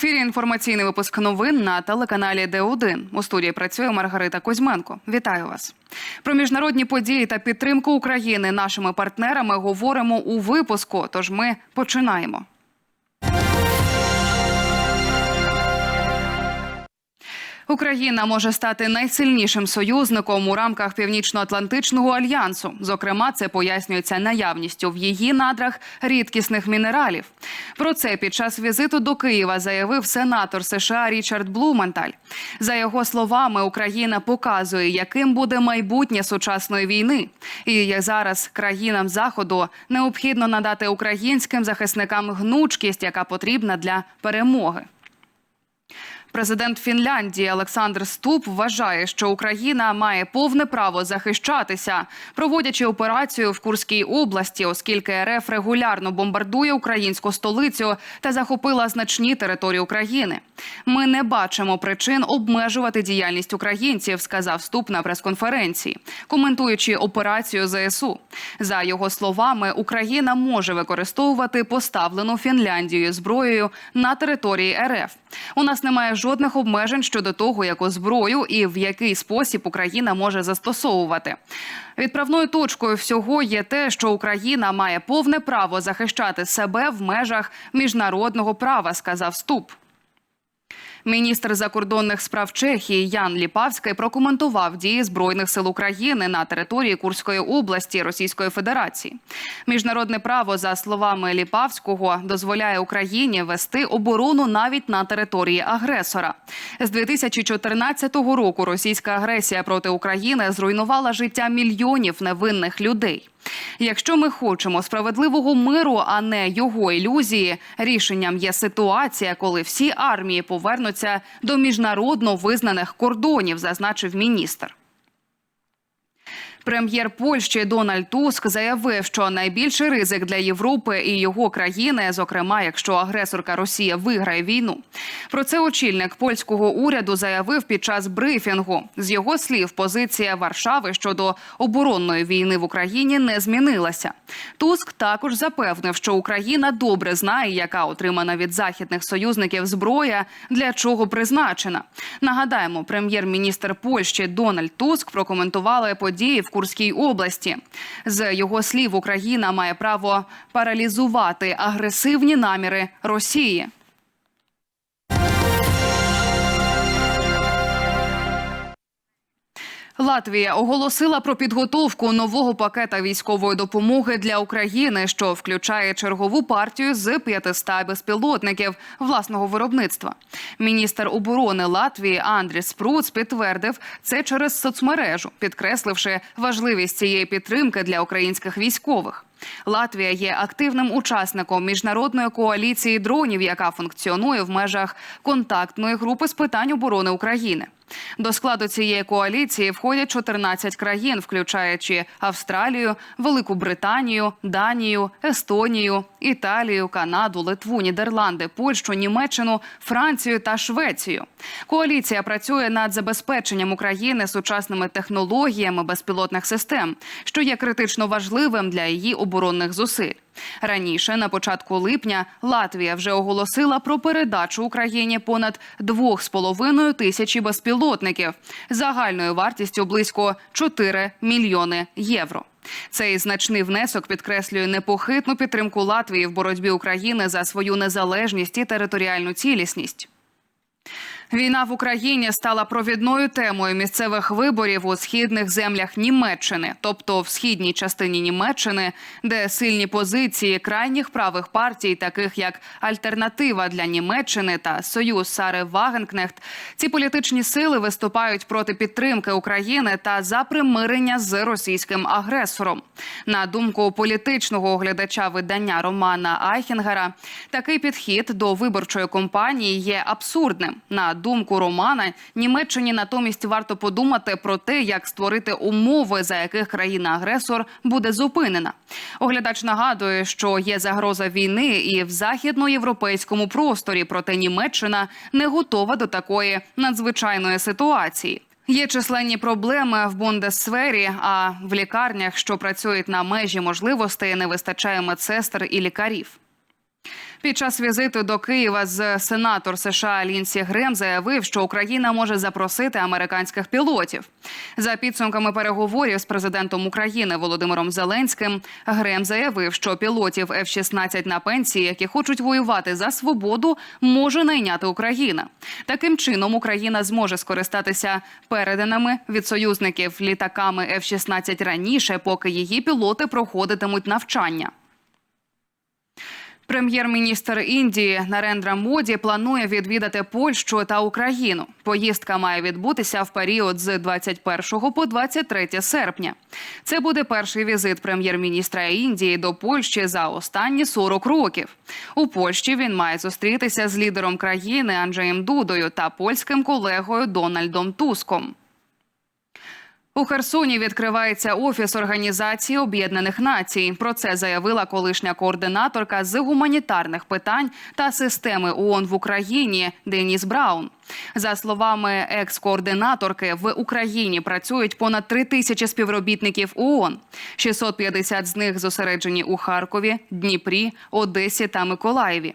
ефірі інформаційний випуск новин на телеканалі Д1. У студії працює Маргарита Кузьменко. Вітаю вас. Про міжнародні події та підтримку України нашими партнерами говоримо у випуску. Тож ми починаємо. Україна може стати найсильнішим союзником у рамках Північно-Атлантичного альянсу. Зокрема, це пояснюється наявністю в її надрах рідкісних мінералів. Про це під час візиту до Києва заявив сенатор США Річард Блументаль. За його словами, Україна показує, яким буде майбутнє сучасної війни, і як зараз країнам заходу необхідно надати українським захисникам гнучкість, яка потрібна для перемоги. Президент Фінляндії Олександр Ступ вважає, що Україна має повне право захищатися, проводячи операцію в Курській області, оскільки РФ регулярно бомбардує українську столицю та захопила значні території України. Ми не бачимо причин обмежувати діяльність українців, сказав Ступ на прес-конференції, коментуючи операцію ЗСУ. За його словами, Україна може використовувати поставлену Фінляндією зброєю на території РФ. У нас немає жодних обмежень щодо того, яку зброю і в який спосіб Україна може застосовувати. Відправною точкою всього є те, що Україна має повне право захищати себе в межах міжнародного права, сказав Ступ. Міністр закордонних справ Чехії Ян Ліпавський прокоментував дії збройних сил України на території Курської області Російської Федерації. Міжнародне право, за словами Ліпавського, дозволяє Україні вести оборону навіть на території агресора. З 2014 року російська агресія проти України зруйнувала життя мільйонів невинних людей. Якщо ми хочемо справедливого миру, а не його ілюзії, рішенням є ситуація, коли всі армії повернуться до міжнародно визнаних кордонів, зазначив міністр. Прем'єр Польщі Дональд Туск заявив, що найбільший ризик для Європи і його країни, зокрема, якщо агресорка Росія виграє війну. Про це очільник польського уряду заявив під час брифінгу. З його слів, позиція Варшави щодо оборонної війни в Україні не змінилася. Туск також запевнив, що Україна добре знає, яка отримана від західних союзників зброя для чого призначена. Нагадаємо, прем'єр-міністр Польщі Дональд Туск прокоментували події в Курській області. З його слів, Україна має право паралізувати агресивні наміри Росії. Латвія оголосила про підготовку нового пакета військової допомоги для України, що включає чергову партію з 500 безпілотників власного виробництва. Міністр оборони Латвії Андріс Пруц підтвердив це через соцмережу, підкресливши важливість цієї підтримки для українських військових. Латвія є активним учасником міжнародної коаліції дронів, яка функціонує в межах контактної групи з питань оборони України. До складу цієї коаліції входять 14 країн, включаючи Австралію, Велику Британію, Данію, Естонію, Італію, Канаду, Литву, Нідерланди, Польщу, Німеччину, Францію та Швецію. Коаліція працює над забезпеченням України сучасними технологіями безпілотних систем, що є критично важливим для її оборонних зусиль. Раніше, на початку липня, Латвія вже оголосила про передачу Україні понад 2,5 тисячі безпілотників загальною вартістю близько 4 мільйони євро. Цей значний внесок підкреслює непохитну підтримку Латвії в боротьбі України за свою незалежність і територіальну цілісність. Війна в Україні стала провідною темою місцевих виборів у східних землях Німеччини, тобто в східній частині Німеччини, де сильні позиції крайніх правих партій, таких як Альтернатива для Німеччини та Союз Сари Вагенкнехт, ці політичні сили виступають проти підтримки України та за примирення з російським агресором. На думку політичного оглядача видання Романа Айхінгера, такий підхід до виборчої кампанії є абсурдним. На думку Романа, Німеччині натомість варто подумати про те, як створити умови, за яких країна-агресор буде зупинена. Оглядач нагадує, що є загроза війни і в західноєвропейському просторі, проте Німеччина не готова до такої надзвичайної ситуації. Є численні проблеми в бундесфері, а в лікарнях, що працюють на межі можливостей, не вистачає медсестер і лікарів. Під час візиту до Києва з сенатор США Лінсі Грем заявив, що Україна може запросити американських пілотів. За підсумками переговорів з президентом України Володимиром Зеленським, Грем заявив, що пілотів F-16 на пенсії, які хочуть воювати за свободу, може найняти Україна. Таким чином Україна зможе скористатися переданими від союзників літаками F-16 раніше, поки її пілоти проходитимуть навчання. Прем'єр-міністр Індії Нарендра Моді планує відвідати Польщу та Україну. Поїздка має відбутися в період з 21 по 23 серпня. Це буде перший візит прем'єр-міністра Індії до Польщі за останні 40 років. У Польщі він має зустрітися з лідером країни Анджеєм Дудою та польським колегою Дональдом Туском. У Херсоні відкривається офіс Організації Об'єднаних Націй. Про це заявила колишня координаторка з гуманітарних питань та системи ООН в Україні Деніс Браун. За словами екс-координаторки, в Україні працюють понад три тисячі співробітників ООН. 650 з них зосереджені у Харкові, Дніпрі, Одесі та Миколаєві.